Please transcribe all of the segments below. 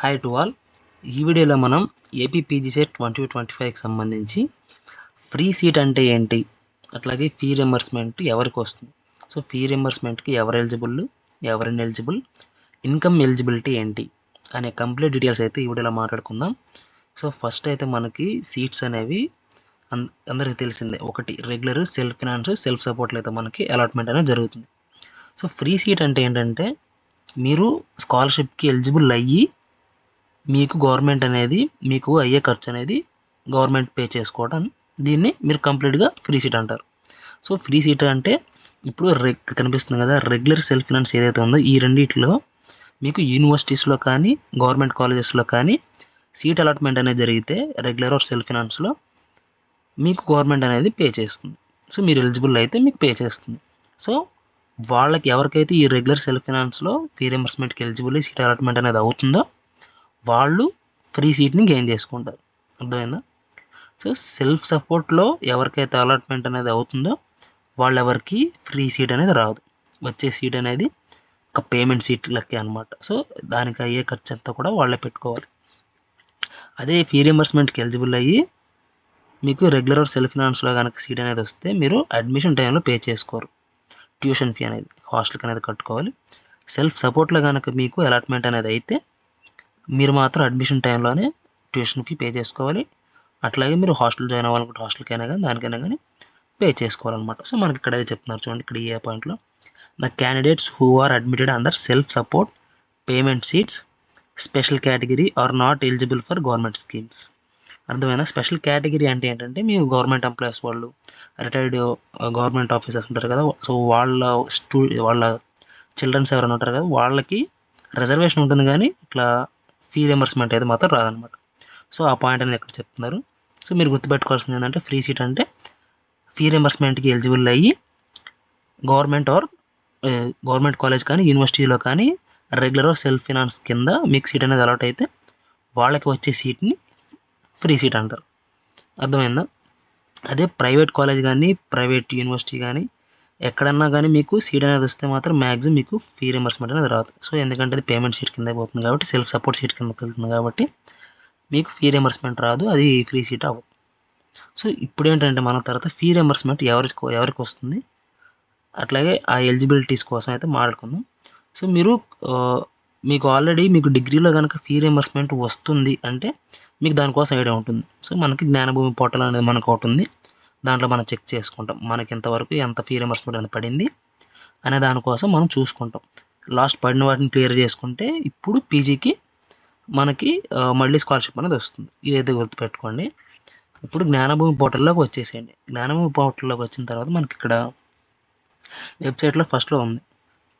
Hi to all ఈ వీడియోలో మనం ఏపీపీజీ సెట్ ట్వంటీ ట్వంటీ ఫైవ్కి సంబంధించి ఫ్రీ సీట్ అంటే ఏంటి? అట్లాగే ఫీ రింబర్స్మెంట్ ఎవరికి వస్తుంది? సో ఫీ రింబర్స్మెంట్కి ఎవరు ఎలిజిబుల్ ఎవరు ఎలిజిబుల్ ఇన్కమ్ ఎలిజిబిలిటీ ఏంటి? అనే కంప్లీట్ డీటెయిల్స్ అయితే ఈ వీడియోలో మాట్లాడుకుందాం. సో ఫస్ట్ అయితే మనకి సీట్స్ అనేవి అన్ అందరికీ తెలిసిందే. ఒకటి రెగ్యులర్ సెల్ఫ్ ఫినాన్స్ సెల్ఫ్ సపోర్ట్లో అయితే మనకి అలాట్మెంట్ అనేది జరుగుతుంది. సో ఫ్రీ సీట్ అంటే ఏంటంటే మీరు స్కాలర్షిప్కి ఎలిజిబుల్ అయ్యి మీకు గవర్నమెంట్ అనేది మీకు అయ్యే ఖర్చు అనేది గవర్నమెంట్ పే చేసుకోవడం దీన్ని మీరు కంప్లీట్గా ఫ్రీ సీట్ అంటారు. సో ఫ్రీ సీట్ అంటే ఇప్పుడు రెగ్ కనిపిస్తుంది కదా రెగ్యులర్ సెల్ఫ్ ఫినాన్స్ ఏదైతే ఉందో ఈ రెండిట్లో మీకు యూనివర్సిటీస్లో కానీ గవర్నమెంట్ కాలేజెస్లో కానీ సీట్ అలాట్మెంట్ అనేది జరిగితే రెగ్యులర్ ఆర్ సెల్ఫ్ ఫినాన్స్లో మీకు గవర్నమెంట్ అనేది పే చేస్తుంది. సో మీరు ఎలిజిబుల్ అయితే మీకు పే చేస్తుంది. సో వాళ్ళకి ఎవరికైతే ఈ రెగ్యులర్ సెల్ఫ్ ఫినాన్స్లో ఫీ రింబర్స్మెంట్కి ఎలిజిబుల్ సీట్ అలాట్మెంట్ అనేది అవుతుందో వాళ్ళు ఫ్రీ సీట్ని గెయిన్ చేసుకుంటారు. అర్థమైందా? సో సెల్ఫ్ సపోర్ట్లో ఎవరికైతే అలాట్మెంట్ అనేది అవుతుందో వాళ్ళెవరికి ఫ్రీ సీట్ అనేది రాదు. వచ్చే సీట్ అనేది ఒక పేమెంట్ సీట్ లెక్కే అనమాట సో దానికి అయ్యే ఖర్చు అంతా కూడా వాళ్ళే పెట్టుకోవాలి. అదే ఫీ రియంబర్స్మెంట్కి ఎలిజిబుల్ అయ్యి మీకు రెగ్యులర్ సెల్ఫ్ ఫినాన్స్లో కనుక సీట్ అనేది వస్తే మీరు అడ్మిషన్ టైంలో పే చేసుకోరు. ట్యూషన్ ఫీ అనేది హాస్టల్కి అనేది కట్టుకోవాలి. సెల్ఫ్ సపోర్ట్లో కనుక మీకు అలాట్మెంట్ అనేది అయితే మీరు మాత్రం అడ్మిషన్ టైంలోనే ట్యూషన్ ఫీ పే చేసుకోవాలి. అట్లాగే మీరు హాస్టల్ జాయిన్ అవ్వాలనుకుంటే హాస్టల్కైనా కానీ దానికైనా కానీ పే చేసుకోవాలన్నమాట. సో మనకి ఇక్కడ అయితే చెప్తున్నారు చూడండి ఇక్కడ ఏ పాయింట్లో the candidates who are admitted under self support payment seats special category are not eligible for government schemes అర్థమైనా స్పెషల్ కేటగిరీ అంటే ఏంటంటే మీ గవర్నమెంట్ ఎంప్లాయీస్ వాళ్ళు రిటైర్డ్ గవర్నమెంట్ ఆఫీసర్స్ ఉంటారు కదా. సో వాళ్ళ స్టూ వాళ్ళ చిల్డ్రన్స్ ఎవరైనా ఉంటారు కదా వాళ్ళకి రిజర్వేషన్ ఉంటుంది కానీ ఇట్లా ఫీ రియంబర్స్మెంట్ అయితే మాత్రం రాదనమాట. సో ఆ పాయింట్ అనేది ఎక్కడ చెప్తున్నారు. సో మీరు గుర్తుపెట్టుకోవాల్సింది ఏంటంటే ఫ్రీ సీట్ అంటే ఫీ రియంబర్స్మెంట్కి ఎలిజిబుల్ అయ్యి గవర్నమెంట్ ఆర్ గవర్నమెంట్ కాలేజ్ కానీ యూనివర్సిటీలో కానీ రెగ్యులర్ సెల్ఫ్ ఫినాన్స్ కింద మీకు సీట్ అనేది అలాట్ అయితే వాళ్ళకి వచ్చే సీట్ని ఫ్రీ సీట్ అంటారు. అర్థమైందా? అదే ప్రైవేట్ కాలేజ్ కానీ ప్రైవేట్ యూనివర్సిటీ కానీ ఎక్కడన్నా కానీ మీకు సీట్ అనేది వస్తే మాత్రం మ్యాక్సిమం మీకు ఫీ రింబర్స్మెంట్ అనేది రాదు. సో ఎందుకంటే అది పేమెంట్ షీట్ కింద పోతుంది కాబట్టి సెల్ఫ్ సపోర్ట్ షీట్ కిందకి వెళ్తుంది కాబట్టి మీకు ఫీ రింబర్స్మెంట్ రాదు అది ఫ్రీ సీట్ అవ్వదు. సో ఇప్పుడు ఏంటంటే మన తర్వాత ఫీ రింబర్స్మెంట్ ఎవరికి ఎవరికి వస్తుంది? అట్లాగే ఆ ఎలిజిబిలిటీస్ కోసం అయితే మాట్లాడుకుందాం. సో మీరు మీకు ఆల్రెడీ మీకు డిగ్రీలో కనుక ఫీ రింబర్స్మెంట్ వస్తుంది అంటే మీకు దానికోసం ఐడియా ఉంటుంది. సో మనకి జ్ఞానభూమి పోర్టల్ అనేది మనకు ఒకటి ఉంది. దాంట్లో మనం చెక్ చేసుకుంటాం మనకి ఎంతవరకు ఎంత ఫీ రింబర్స్మెంట్ అనేది పడింది అనే దానికోసం మనం చూసుకుంటాం. లాస్ట్ పడిన వాటిని క్లియర్ చేసుకుంటే ఇప్పుడు పీజీకి మనకి మళ్ళీ స్కాలర్షిప్ అనేది వస్తుంది. ఇదైతే గుర్తుపెట్టుకోండి ఇప్పుడు జ్ఞానభూమి పోర్టల్లోకి వచ్చేసేయండి. జ్ఞానభూమి పోర్టల్లోకి వచ్చిన తర్వాత మనకి ఇక్కడ వెబ్సైట్లో ఫస్ట్లో ఉంది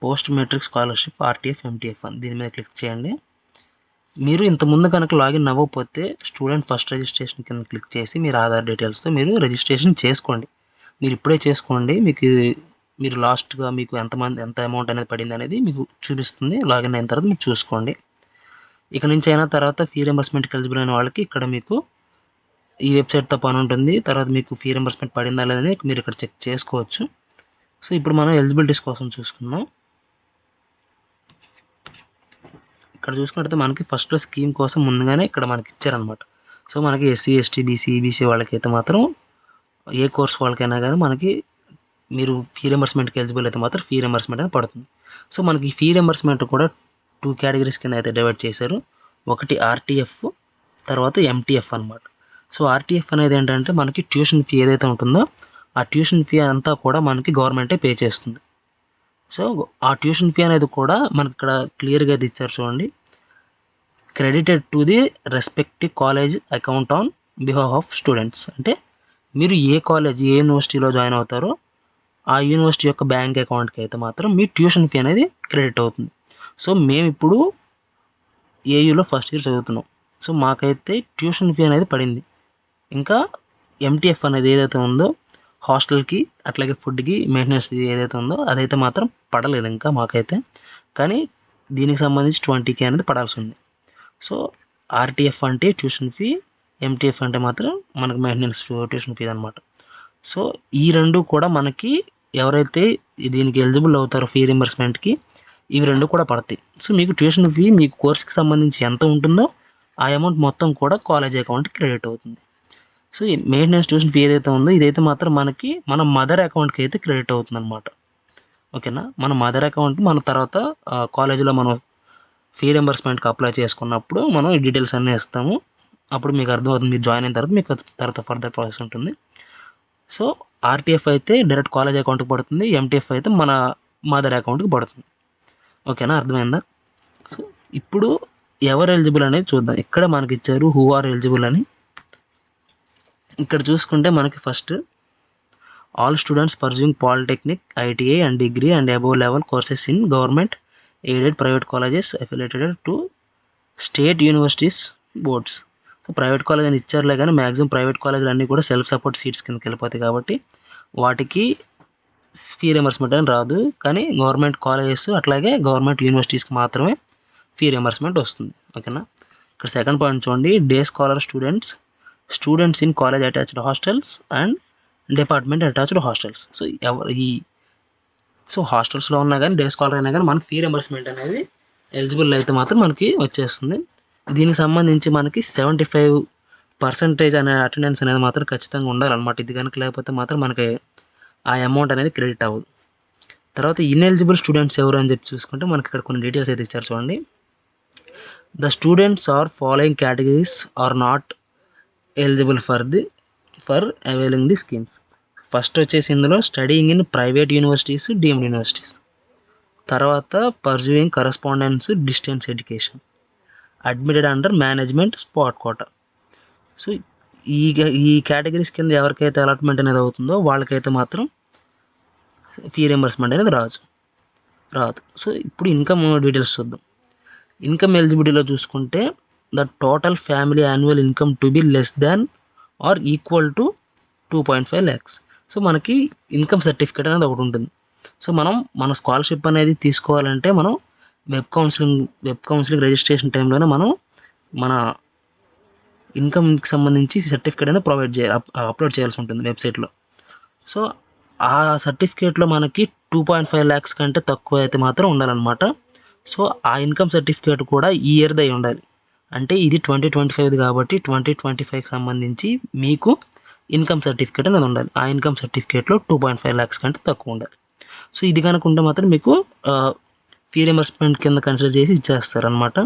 post matric scholarship RTF MTF అని. దీని మీద క్లిక్ చేయండి. మీరు ఇంతకుముందు కనుక లాగిన్ అవ్వకపోతే స్టూడెంట్ ఫస్ట్ రిజిస్ట్రేషన్ కింద క్లిక్ చేసి మీరు ఆధార్ డీటెయిల్స్తో మీరు రిజిస్ట్రేషన్ చేసుకోండి. మీరు ఇప్పుడే చేసుకోండి. మీకు మీరు లాస్ట్గా మీకు ఎంతమంది ఎంత అమౌంట్ అనేది పడింది అనేది మీకు చూపిస్తుంది. లాగిన్ అయిన తర్వాత మీరు చూసుకోండి. ఇక నుంచి అయినా తర్వాత ఫీ రింబర్స్మెంట్కి ఎలిజిబుల్ అయిన వాళ్ళకి ఇక్కడ మీకు ఈ వెబ్సైట్తో పని ఉంటుంది. తర్వాత మీకు ఫీ రింబర్స్మెంట్ పడిందా లేదని మీరు ఇక్కడ చెక్ చేసుకోవచ్చు. సో ఇప్పుడు మనం ఎలిజిబిలిటీస్ కోసం చూసుకుందాం. ఇక్కడ చూసుకుంటే మనకి ఫస్ట్లో స్కీమ్ కోసం ముందుగానే ఇక్కడ మనకి ఇచ్చారనమాట సో మనకి ఎస్సీ ఎస్టీ బీసీ ఈబీసీ వాళ్ళకైతే మాత్రం ఏ కోర్స్ వాళ్ళకైనా కానీ మనకి మీరు ఫీ రింబర్స్మెంట్కి ఎలిజిబుల్ అయితే మాత్రం ఫీ రింబర్స్మెంట్ అనేది పడుతుంది. సో మనకి ఫీ రింబర్స్మెంట్ కూడా టూ కేటగిరీస్ కింద అయితే డివైడ్ చేశారు. ఒకటి ఆర్టీఎఫ్ తర్వాత ఎంటీఎఫ్ అనమాట సో ఆర్టీఎఫ్ అనేది ఏంటంటే మనకి ట్యూషన్ ఫీ ఏదైతే ఉంటుందో ఆ ట్యూషన్ ఫీ అంతా కూడా మనకి గవర్నమెంటే పే చేస్తుంది. సో ఆ ట్యూషన్ ఫీ అనేది కూడా మనకి ఇక్కడ క్లియర్గా అయితే ఇచ్చారు చూడండి. Credited to the respective college account on behalf of students. అంటే మీరు ఏ కాలేజ్ ఏ యూనివర్సిటీలో జాయిన్ అవుతారో ఆ యూనివర్సిటీ యొక్క బ్యాంక్ అకౌంట్కి అయితే మాత్రం మీ ట్యూషన్ ఫీ అనేది క్రెడిట్ అవుతుంది. సో మేము ఇప్పుడు ఏయూలో ఫస్ట్ ఇయర్ చదువుతున్నాం. సో మాకైతే ట్యూషన్ ఫీ అనేది పడింది. ఇంకా ఎంటీఎఫ్ అనేది ఏదైతే ఉందో హాస్టల్కి అట్లాగే ఫుడ్కి మెయింటెనెన్స్ ఏదైతే ఉందో అదైతే మాత్రం పడలేదు ఇంకా మాకైతే. కానీ దీనికి సంబంధించి ట్వంటీ కే అనేది పడాల్సి ఉంది సో ఆర్టీఎఫ్ అంటే ట్యూషన్ ఫీ ఎంటీఎఫ్ అంటే మాత్రం మనకు మెయింటెనెన్స్ ట్యూషన్ ఫీ అనమాట సో ఈ రెండు కూడా మనకి ఎవరైతే దీనికి ఎలిజిబుల్ అవుతారో ఫీ రింబర్స్మెంట్కి ఇవి రెండు కూడా పడతాయి. సో మీకు ట్యూషన్ ఫీ మీకు కోర్స్కి సంబంధించి ఎంత ఉంటుందో ఆ అమౌంట్ మొత్తం కూడా కాలేజ్ అకౌంట్కి క్రెడిట్ అవుతుంది. సో ఈ మెయింటెనెన్స్ ట్యూషన్ ఫీ ఏదైతే ఉందో ఇదైతే మాత్రం మనకి మన మదర్ అకౌంట్కి అయితే క్రెడిట్ అవుతుంది అనమాట ఓకేనా? మన మదర్ అకౌంట్ మన తర్వాత కాలేజీలో మనం ఫీ రింబర్స్మెంట్కి అప్లై చేసుకున్నప్పుడు మనం ఈ డీటెయిల్స్ అన్నీ ఇస్తాము. అప్పుడు మీకు అర్థమవుతుంది మీరు జాయిన్ అయిన తర్వాత మీకు తర్వాత ఫర్దర్ ప్రాసెస్ ఉంటుంది. సో ఆర్టీఎఫ్ అయితే డైరెక్ట్ కాలేజ్ అకౌంట్కి పడుతుంది ఎంటీఎఫ్ అయితే మన మదర్ అకౌంట్కి పడుతుంది. ఓకేనా? అర్థమైందా? సో ఇప్పుడు ఎవరు ఎలిజిబుల్ అనేది చూద్దాం. ఇక్కడ మనకి ఇచ్చారు? హూ ఆర్ ఎలిజిబుల్ అని. ఇక్కడ చూసుకుంటే మనకి first all students pursuing polytechnic ITI and degree and above level courses in government aided private colleges affiliated to state universities boards so private college అని ఇచ్చారులే కానీ మ్యాక్సిమం ప్రైవేట్ కాలేజీలు అన్నీ కూడా సెల్ఫ్ సపోర్ట్ సీట్స్ కిందకి వెళ్ళిపోతాయి కాబట్టి వాటికి ఫీ రిమర్స్మెంట్ అని రాదు. కానీ గవర్నమెంట్ కాలేజెస్ అట్లాగే గవర్నమెంట్ యూనివర్సిటీస్కి మాత్రమే ఫీ రిమర్స్మెంట్ వస్తుంది. ఓకేనా? ఇక్కడ సెకండ్ పాయింట్ చూడండి. Day scholar students students in college attached hostels and department attached hostels so ఎవరు ఈ సో హాస్టల్స్లో ఉన్నా కానీ డే స్కాలర్ అయినా కానీ మనకి ఫీ రింబర్స్మెంట్ అనేది ఎలిజిబుల్ అయితే మాత్రం మనకి వచ్చేస్తుంది. దీనికి సంబంధించి మనకి సెవెంటీ ఫైవ్ పర్సంటేజ్ అనే అటెండెన్స్ అనేది మాత్రం ఖచ్చితంగా ఉండాలన్నమాట. ఇది కనుక లేకపోతే మాత్రం మనకి ఆ అమౌంట్ అనేది క్రెడిట్ అవ్వదు. తర్వాత ఇన్ఎలిజిబుల్ స్టూడెంట్స్ ఎవరు అని చెప్పి చూసుకుంటే మనకి ఇక్కడ కొన్ని డీటెయిల్స్ అయితే ఇచ్చారు చూడండి. The students are following categories are not eligible for the for availing the schemes first వచ్చేసి ఇందులో studying in private universities deemed universities తర్వాత pursuing correspondence distance education admitted under management spot quota so ఈ ఈ categories కింద ఎవరికైతే allotment అనేది అవుతుందో వాళ్ళకైతే మాత్రం ఫీ రింబర్స్మెంట్ అనేది రాదు. రాదు. సో ఇప్పుడు ఇన్కమ్ డీటెయిల్స్ చూద్దాం. ఇన్కమ్ ఎలిజిబిలిటీలో చూసుకుంటే the total family annual income to be less than or equal to two point five lakhs so మనకి ఇన్కమ్ సర్టిఫికేట్ అనేది ఒకటి ఉంటుంది. సో మనం మన స్కాలర్షిప్ అనేది తీసుకోవాలంటే మనం web counselling web counselling registration టైంలోనే మనం మన ఇన్కమ్కి సంబంధించి సర్టిఫికేట్ అనేది ప్రొవైడ్ చేయాలి అప్లోడ్ చేయాల్సి ఉంటుంది వెబ్సైట్లో సో ఆ సర్టిఫికేట్లో మనకి టూ పాయింట్ ఫైవ్ ల్యాక్స్ కంటే తక్కువ అయితే మాత్రం ఉండాలన్నమాట. సో ఆ ఇన్కమ్ సర్టిఫికేట్ కూడా ఈ ఇయర్ది అయి ఉండాలి. అంటే ఇది ట్వంటీ ట్వంటీ ఫైవ్ది కాబట్టి ట్వంటీ ట్వంటీ ఫైవ్కి సంబంధించి మీకు ఇన్కమ్ సర్టిఫికేట్ అనేది ఉండాలి. ఆ ఇన్కమ్ సర్టిఫికేట్లో టూ పాయింట్ ఫైవ్ ల్యాక్స్ కంటే తక్కువ ఉండాలి. సో ఇది కనుక ఉంటే మాత్రం మీకు ఫీ రిమర్స్మెంట్ కింద కన్సిడర్ చేసి ఇచ్చేస్తారనమాట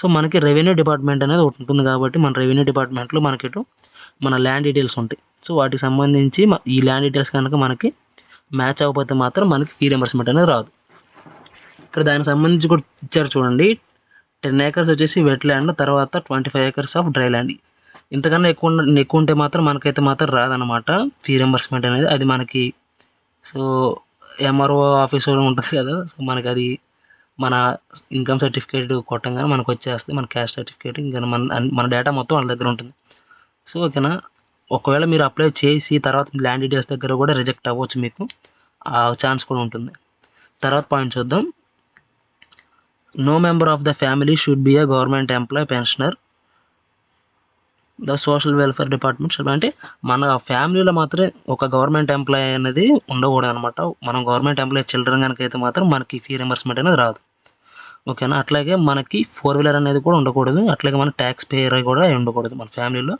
సో మనకి రెవెన్యూ డిపార్ట్మెంట్ అనేది ఒకటి ఉంటుంది కాబట్టి మన రెవెన్యూ డిపార్ట్మెంట్లో మనకి ఇటు మన ల్యాండ్ డీటెయిల్స్ ఉంటాయి. సో వాటికి సంబంధించి ఈ ల్యాండ్ డీటెయిల్స్ కనుక మనకి మ్యాచ్ అవ్వకపోతే మాత్రం మనకి ఫీ రిమర్స్మెంట్ అనేది రాదు. ఇక్కడ దానికి సంబంధించి కూడా ఇచ్చారు చూడండి. టెన్ ఏకర్స్ వచ్చేసి వెట్ ల్యాండ్ తర్వాత twenty five acres of dry land ఇంతకన్నా ఎక్కువ ఎక్కువ ఉంటే మాత్రం మనకైతే మాత్రం రాదనమాట ఫీ రింబర్స్మెంట్ అనేది. అది మనకి సో ఎంఆర్ఓ ఆఫీస్ ఉంటుంది కదా సో మనకి అది మన ఇన్కమ్ సర్టిఫికేట్ కొట్టంగానే మనకు వచ్చేస్తుంది మన క్యాస్ట్ సర్టిఫికేట్ ఇంకా మన మన డేటా మొత్తం వాళ్ళ దగ్గర ఉంటుంది. సో ఓకేనా? ఒకవేళ మీరు అప్లై చేసి తర్వాత ల్యాండ్ డీటెయిల్స్ దగ్గర కూడా రిజెక్ట్ అవ్వచ్చు మీకు. ఆ ఛాన్స్ కూడా ఉంటుంది. తర్వాత పాయింట్ చూద్దాం. No member of the family should be a government employee pensioner the social welfare department అంటే మన ఫ్యామిలీలో మాత్రమే ఒక గవర్నమెంట్ ఎంప్లాయ్ అనేది ఉండకూడదు అనమాట మనం గవర్నమెంట్ ఎంప్లాయ్ చిల్డ్రన్ కనుక అయితే మాత్రం మనకి ఫీ రింబర్స్మెంట్ అనేది రాదు. ఓకేనా? అట్లాగే మనకి ఫోర్ వీలర్ అనేది కూడా ఉండకూడదు. అట్లాగే మన ట్యాక్స్ పేయర్ కూడా ఉండకూడదు మన ఫ్యామిలీలో.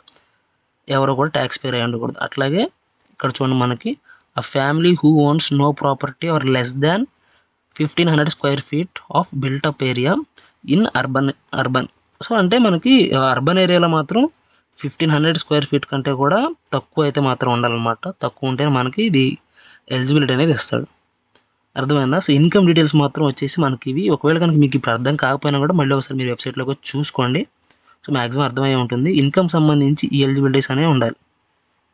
ఎవరు కూడా ట్యాక్స్ పేయర్ అయి ఉండకూడదు. అట్లాగే ఇక్కడ చూడండి మనకి ఆ family who owns no property or less than fifteen hundred square feet of built up area in urban urban so అంటే మనకి అర్బన్ ఏరియాలో మాత్రం ఫిఫ్టీన్ హండ్రెడ్ స్క్వేర్ ఫీట్ కంటే కూడా తక్కువ అయితే మాత్రం ఉండాలన్నమాట. తక్కువ ఉంటేనే మనకి ఇది ఎలిజిబిలిటీ అనేది ఇస్తాడు. అర్థమైందా? సో ఇన్కమ్ డీటెయిల్స్ మాత్రం వచ్చేసి మనకి ఇవి. ఒకవేళ కనుక మీకు ఇప్పుడు అర్థం కాకపోయినా కూడా మళ్ళీ ఒకసారి మీరు వెబ్సైట్లోకి చూసుకోండి. సో మ్యాక్సిమం అర్థమయ్యే ఉంటుంది. ఇన్కమ్ సంబంధించి ఈ ఎలిజిబిలిటీస్ అనేవి ఉండాలి.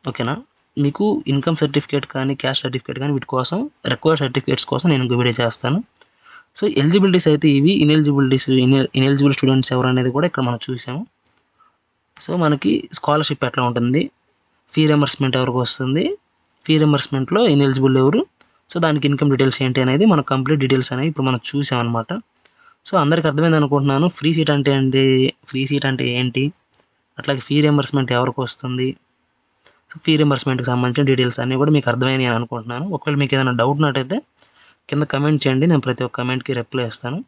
ఓకేనా మీకు ఇన్కమ్ సర్టిఫికేట్ కానీ క్యాష్ సర్టిఫికేట్ కానీ వీటి కోసం రిక్వైర్డ్ సర్టిఫికేట్స్ కోసం నేను ఇంకో వీడియో చేస్తాను. సో ఎలిజిబిలిటీస్ అయితే ఇవి ఇన్ఎలిజిబిలిటీస్ ఇన్ఎలిజిబుల్ స్టూడెంట్స్ ఎవరు అనేది కూడా ఇక్కడ మనం చూసాము. సో మనకి స్కాలర్షిప్ ఎట్లా ఉంటుంది? ఫీ రింబర్స్మెంట్ ఎవరికి వస్తుంది? ఫీ రింబర్స్మెంట్లో ఇన్ఎలిజిబుల్ ఎవరు? సో దానికి ఇన్కమ్ డీటెయిల్స్ ఏంటి అనేది మనకు కంప్లీట్ డీటెయిల్స్ అనేవి ఇప్పుడు మనం చూసామన్నమాట. సో అందరికి అర్థమైంది అనుకుంటున్నాను. ఫ్రీ సీట్ అంటే ఏంటి? ఫ్రీ సీట్ అంటే ఏంటి? అట్లాగే ఫీ రింబర్స్మెంట్ ఎవరికి వస్తుంది? సో ఫీ రింబర్స్మెంట్కి సంబంధించిన డీటెయిల్స్ అన్నీ కూడా మీకు అర్థమైనవి అని అనుకుంటున్నాను. ఒకవేళ మీకు ఏదైనా డౌట్ ఉన్నట్టయితే కింద కమెంట్ చేయండి. నేను ప్రతి ఒక్క కమెంట్కి రిప్లై ఇస్తాను